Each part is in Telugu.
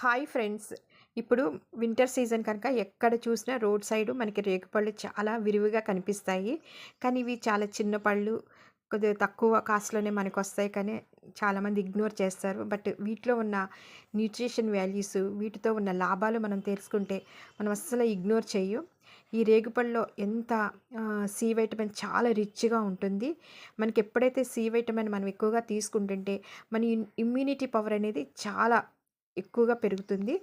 Hi friends. ఇప్పుడు వింటర్ సీజన్ కనుక ఎక్కడ చూసినా రోడ్ సైడు మనకి రేగుపళ్ళు చాలా విరివిగా కనిపిస్తాయి. కానీ ఇవి చాలా చిన్న పళ్ళు కొద్దిగా తక్కువ కాస్ట్లోనే మనకు వస్తాయి కానీ చాలామంది ఇగ్నోర్ చేస్తారు. బట్ వీటిలో ఉన్న న్యూట్రిషన్ వాల్యూస్ వీటితో ఉన్న లాభాలు మనం తెలుసుకుంటే మనం అస్సలు ఇగ్నోర్ చేయు ఈ రేగుపళ్ళలో ఎంత సి వైటమిన్ చాలా రిచ్గా ఉంటుంది. మనకి ఎప్పుడైతే సి వైటమిన్ మనం ఎక్కువగా తీసుకుంటుంటే మన ఇమ్యూనిటీ పవర్ అనేది చాలా ఎక్కువగా పెరుగుతుంది.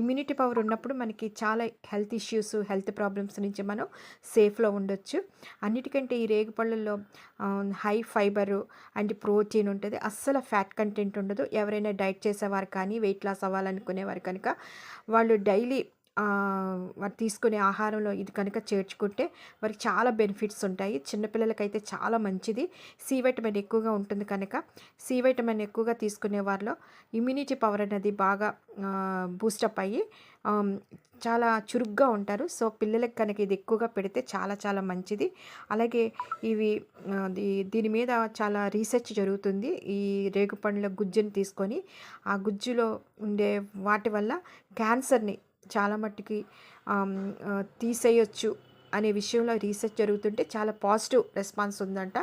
ఇమ్యూనిటీ పవర్ ఉన్నప్పుడు మనకి చాలా హెల్త్ ఇష్యూస్ హెల్త్ ప్రాబ్లమ్స్ నుంచి మనం సేఫ్లో ఉండొచ్చు. అన్నిటికంటే ఈ రేగుపళ్ళల్లో హై ఫైబరు అండ్ ప్రోటీన్ ఉంటుంది. అస్సలు ఫ్యాట్ కంటెంట్ ఉండదు. ఎవరైనా డైట్ చేసేవారు కానీ వెయిట్ లాస్ అవ్వాలనుకునేవారు కనుక వాళ్ళు డైలీ వారు తీసుకునే ఆహారంలో ఇది కనుక చేర్చుకుంటే వారికి చాలా బెనిఫిట్స్ ఉంటాయి. చిన్నపిల్లలకైతే చాలా మంచిది. సి వైటమిన్ ఎక్కువగా ఉంటుంది కనుక సి వైటమిన్ ఎక్కువగా తీసుకునే వారిలో ఇమ్యూనిటీ పవర్ అనేది బాగా బూస్టప్ అయ్యి చాలా చురుగ్గా ఉంటారు. సో పిల్లలకి కనుక ఇది ఎక్కువగా పెడితే చాలా చాలా మంచిది. అలాగే ఇవి దీని మీద చాలా రీసెర్చ్ జరుగుతుంది. ఈ రేగు పండ్ల గుజ్జుని తీసుకొని ఆ గుజ్జులో ఉండే వాటి వల్ల క్యాన్సర్ని చాలా మట్టుకి తీసేయొచ్చు అనే విషయంలో రీసెర్చ్ జరుగుతుంటే చాలా పాజిటివ్ రెస్పాన్స్ ఉందంట.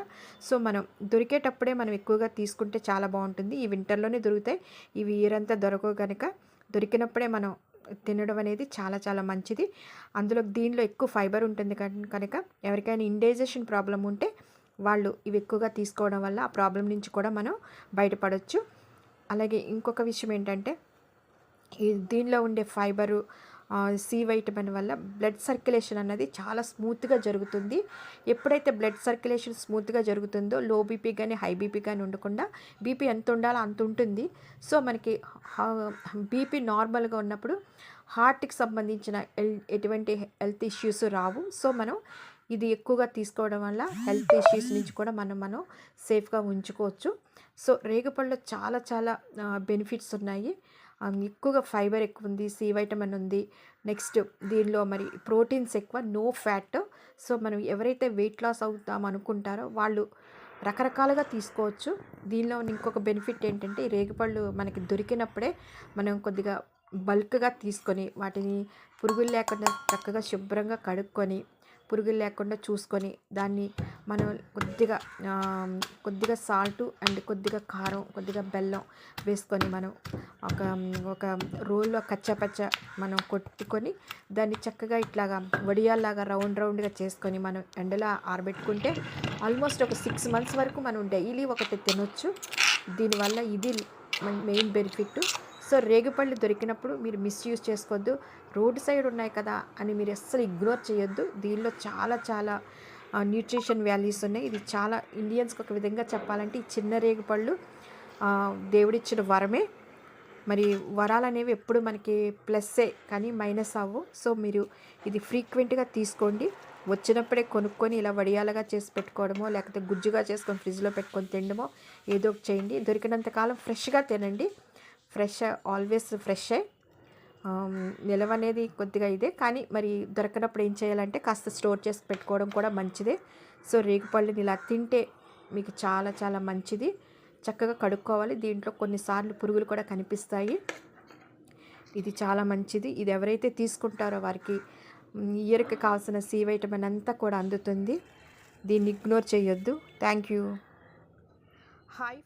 సో మనం దొరికేటప్పుడే మనం ఎక్కువగా తీసుకుంటే చాలా బాగుంటుంది. ఈ వింటర్లోనే దొరుకుతాయి. ఇవి ఇయరంతా దొరకవు కనుక దొరికినప్పుడే మనం తినడం అనేది చాలా చాలా మంచిది. అందులో దీనిలో ఎక్కువ ఫైబర్ ఉంటుంది కనుక ఎవరికైనా ఇండైజెషన్ ప్రాబ్లం ఉంటే వాళ్ళు ఇవి ఎక్కువగా తీసుకోవడం వల్ల ఆ ప్రాబ్లం నుంచి కూడా మనం బయటపడవచ్చు అలాగే ఇంకొక విషయం ఏంటంటే దీనిలో ఉండే ఫైబరు సి వైటమిన్ వల్ల బ్లడ్ సర్క్యులేషన్ అన్నది చాలా స్మూత్గా జరుగుతుంది. ఎప్పుడైతే బ్లడ్ సర్క్యులేషన్ స్మూత్గా జరుగుతుందో లో బీపీ కానీ హై బీపీ కానీ ఉండకుండా బీపీ ఎంత ఉండాలో అంత ఉంటుంది. సో మనకి బీపీ నార్మల్గా ఉన్నప్పుడు హార్ట్కి సంబంధించిన ఎటువంటి హెల్త్ ఇష్యూస్ రావు. సో మనం ఇది ఎక్కువగా తీసుకోవడం వల్ల హెల్త్ ఇష్యూస్ నుంచి కూడా మనం మనం సేఫ్గా ఉంచుకోవచ్చు. సో రేగుపళ్ళు చాలా చాలా బెనిఫిట్స్ ఉన్నాయి. ఎక్కువగా ఫైబర్ ఎక్కువ ఉంది సి వైటమిన్ ఉంది. నెక్స్ట్ దీనిలో మరి ప్రోటీన్స్ ఎక్కువ నో ఫ్యాట్. సో మనం ఎవరైతే వెయిట్ లాస్ అవుతాం అనుకుంటారో వాళ్ళు రకరకాలుగా తీసుకోవచ్చు. దీనిలో ఇంకొక బెనిఫిట్ ఏంటంటే ఈ రేగిపళ్ళు మనకి దొరికినప్పుడే మనం కొద్దిగా బల్క్గా తీసుకొని వాటిని పురుగులు లేకుండా చక్కగా శుభ్రంగా కడుక్కొని పురుగులు లేకుండా చూసుకొని దాన్ని మనం కొద్దిగా కొద్దిగా సాల్ట్ అండ్ కొద్దిగా కారం కొద్దిగా బెల్లం వేసుకొని మనం ఒక ఒక రోల్లో కచ్చపచ్చ మనం కొట్టుకొని దాన్ని చక్కగా ఇట్లాగా వడియాల్లాగా రౌండ్ రౌండ్గా చేసుకొని మనం ఎండలో ఆరబెట్టుకుంటే ఆల్మోస్ట్ ఒక సిక్స్ మంత్స్ వరకు మనం డైలీ ఒకటి తినొచ్చు. దీనివల్ల ఇది మెయిన్ బెనిఫిట్ సో రేగుపళ్ళు దొరికినప్పుడు మీరు మిస్యూజ్ చేసుకోవద్దు. రోడ్ సైడ్ ఉన్నాయి కదా అని మీరు అస్సలు ఇగ్నోర్ చేయొద్దు. దీనిలో చాలా చాలా న్యూట్రిషన్ వాల్యూస్ ఉన్నాయి. ఇది చాలా ఇండియన్స్కి ఒక విధంగా చెప్పాలంటే ఈ చిన్న రేగుపళ్ళు దేవుడిచ్చిన వరమే. మరి వరాలు అనేవి ఎప్పుడు మనకి ప్లస్సే కానీ మైనస్ అవ్వు. సో మీరు ఇది ఫ్రీక్వెంట్గా తీసుకోండి. వచ్చినప్పుడే కొనుక్కొని ఇలా వడియాలుగా చేసి పెట్టుకోవడమో లేకపోతే గుజ్జుగా చేసుకొని ఫ్రిడ్జ్లో పెట్టుకొని తినడమో ఏదో ఒకటి చేయండి. దొరికినంతకాలం ఫ్రెష్గా తినండి. Fresh always fresh. నిలవ అనేది కొద్దిగా ఇదే. కానీ మరి దొరకనప్పుడు ఏం చేయాలంటే కాస్త స్టోర్ చేసి పెట్టుకోవడం కూడా మంచిదే. సో రేగుపళ్ళని ఇలా తింటే మీకు చాలా చాలా మంచిది. చక్కగా కడుక్కోవాలి. దీంట్లో కొన్నిసార్లు పురుగులు కూడా కనిపిస్తాయి. ఇది చాలా మంచిది. ఇది ఎవరైతే తీసుకుంటారో వారికి ఇయర్కి కావాల్సిన సి వైటమిన్ అంతా కూడా అందుతుంది. దీన్ని ఇగ్నోర్ చేయొద్దు. Thank you. హాయ్